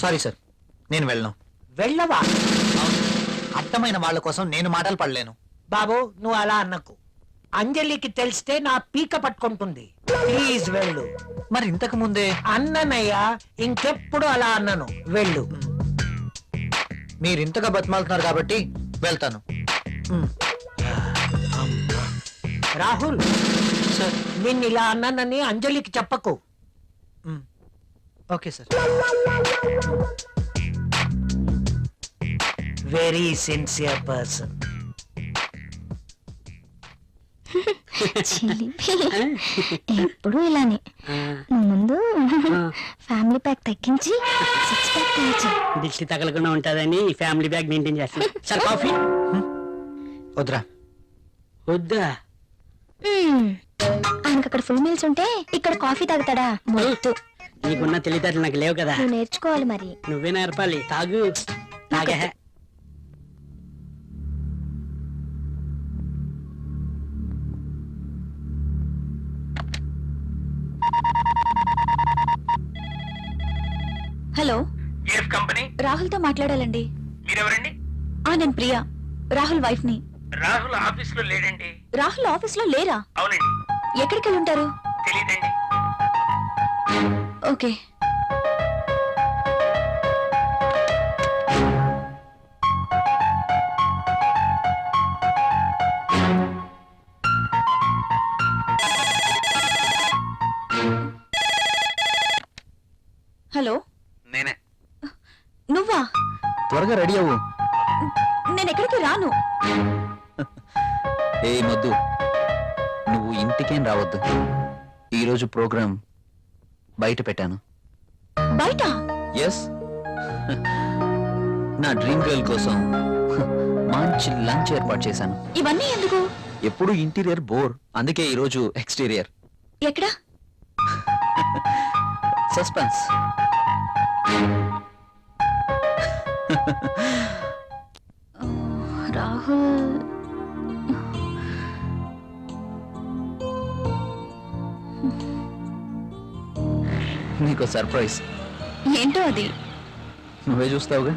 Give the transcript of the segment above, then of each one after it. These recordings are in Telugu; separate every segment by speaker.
Speaker 1: సారీ సార్ నేను వెళ్ళను.
Speaker 2: వెళ్ళవా?
Speaker 1: అర్థమైన వాళ్ళ కోసం నేను మాటలు పడలేను.
Speaker 2: బాబు నువ్వు అలా అన్నకు అంజలికి తెలిస్తే నా పీక పట్టుకుంటుంది. ప్లీజ్ వెళ్ళు.
Speaker 1: మరి ఇంతకు ముందే?
Speaker 2: అన్ననయ్యా ఇంకెప్పుడు అలా అన్నను. వెళ్ళు.
Speaker 1: మీరు ఇంతగా బతిమాలుతున్నారు కాబట్టి వెళ్తాను. మ్.
Speaker 2: రాహుల్
Speaker 1: సార్.
Speaker 2: నిన్ను ఇలా అన్నానని అంజలికి చెప్పకు.
Speaker 1: మ్, okay sir.
Speaker 2: Very sincere person
Speaker 3: చిలిపి. ఎప్పుడు ఇలానే. ముందు ఫ్యామిలీ ప్యాక్ తగ్గించి సిక్స్ ప్యాక్ తగ్గించి
Speaker 4: దిష్టి తగలకుండా ఉంటుందని ఈ ఫ్యామిలీ బ్యాగ్ మెయింటైన్ చేస్తాను సార్ కాఫీ?
Speaker 1: వద్దురా.
Speaker 4: వద్దా?
Speaker 3: ఆయనకు అక్కడ ఫుల్ మీల్స్ ఉంటే ఇక్కడ కాఫీ తాగుతాడా? మొద్దు.
Speaker 4: నీకున్న తెలివితేటలు నాకు లేవు కదా.
Speaker 3: నువ్వు నేర్చుకోవాలి మరి.
Speaker 4: నువ్వే నేర్పాలి. తాగు. తాగే.
Speaker 3: హలో.
Speaker 5: ఏఫ్ కంపెనీ.
Speaker 3: రాహుల్తో మాట్లాడాలండి.
Speaker 5: మీరెవరండి?
Speaker 3: ఆ నేను ప్రియా. రాహుల్ వైఫ్ని
Speaker 5: రాహుల్ ఆఫీస్లో లేడండి.
Speaker 3: రాహుల్ ఆఫీస్లో లేరా?
Speaker 5: అవునండి.
Speaker 3: ఎక్కడికి వెళ్ళి ఉంటారు?
Speaker 5: తెలియదండి
Speaker 3: ఓకే. హలో?
Speaker 5: నేనే.
Speaker 3: నువ్వా?
Speaker 1: త్వరగా రెడీ అవ్వు.
Speaker 3: నేను ఎక్కడికి రాను.
Speaker 1: ఏ మొద్దు నువ్వు ఇంటికేం రావద్దు. ఈరోజు ప్రోగ్రాం బయట పెట్టాను.
Speaker 3: బయట?
Speaker 1: ఎస్ నా డ్రీమ్ గర్ల్ కోసం మంచి లంచ్ ఏర్పాటు చేశాను.
Speaker 3: ఇవన్నీ ఎందుకు?
Speaker 1: ఎప్పుడు ఇంటీరియర్ బోర్ అందుకే ఈరోజు ఎక్స్టీరియర్.
Speaker 3: ఎక్కడా?
Speaker 1: సస్పెన్స్
Speaker 3: రాహుల్.
Speaker 1: నీకు సర్ప్రైజ్.
Speaker 3: ఏంటో అది?
Speaker 1: నువ్వే చూస్తావుగా?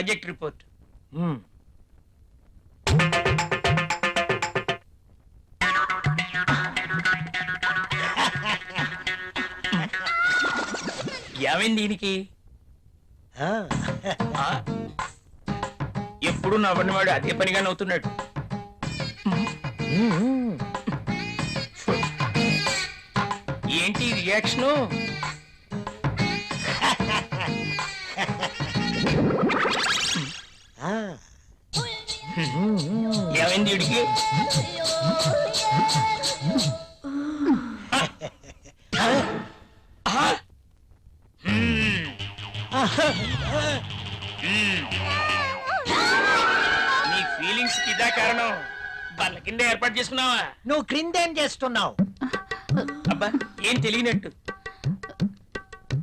Speaker 5: Project report. ఏమైంది దీనికి? ఆ? ఎప్పుడు నవ్వని వాడు అదే పనిగా నవ్వుతున్నాడు. ఏంటి రియాక్షను వీడికి. హ్మ్. నీ ఫీలింగ్స్ ఇదా కారణం? బల్ల కింద ఏర్పాటు చేసుకున్నావా?
Speaker 2: నువ్వు క్రిందేం చేస్తున్నావు?
Speaker 5: అబ్బా ఏం తెలియనట్టు.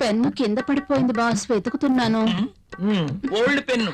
Speaker 6: పెన్ను కింద పడిపోయింది బాస్ వెతుకుతున్నాను.
Speaker 5: Old pen.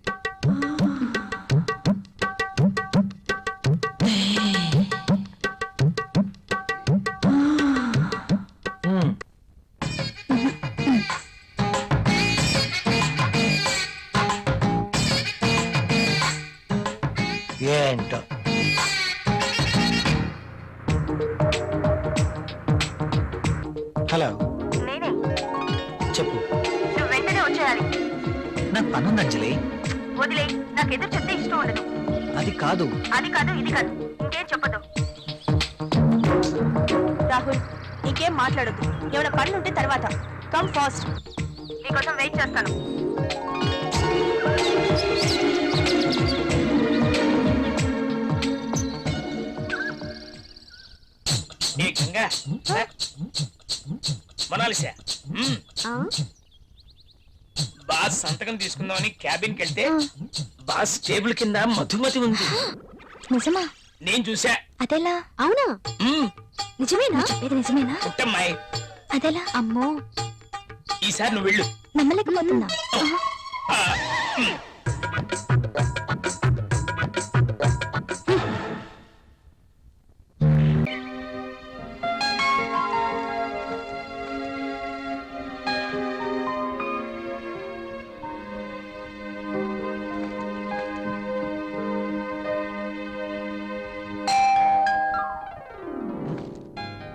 Speaker 2: ఏంటో? హలో.
Speaker 7: నేనే.
Speaker 1: చెప్పు.
Speaker 7: నువ్వు వెంటనే వచ్చేయాలి.
Speaker 1: నాకు పనుంది అంజలి.
Speaker 7: వదిలే నాకు ఎదురు చెప్తే ఇష్టం ఉండదు.
Speaker 1: అది కాదు.
Speaker 7: అది కాదు ఇది కాదు. ఇంకేం చెప్పదు
Speaker 8: రాహుల్ ఇంకేం మాట్లాడొద్దు. ఏమైనా పనులు ఉంటే తర్వాత. కమ్ ఫాస్ట్
Speaker 7: నీకోసం వెయిట్ చేస్తాను.
Speaker 5: ఏ గంగా మొనాలిసా. బాస్ సంతకం తీసుకుందామని క్యాబిన్కి వెళ్తే బాస్ టేబుల్ కింద మధుమతి ఉంది.
Speaker 3: నిజమా?
Speaker 5: నేను చూసా.
Speaker 3: అదెలా? అవునా. నిజమేనా? చెప్పేది నిజమేనా?
Speaker 5: పుట్టమ్మాయి.
Speaker 3: అదెలా? అమ్మో.
Speaker 5: ఈసారి నువ్వు వెళ్ళు.
Speaker 3: నమ్మలేకపోతున్నా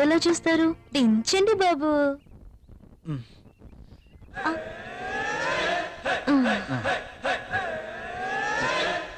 Speaker 3: ఏంటలా చూస్తారు? దించండి బాబు.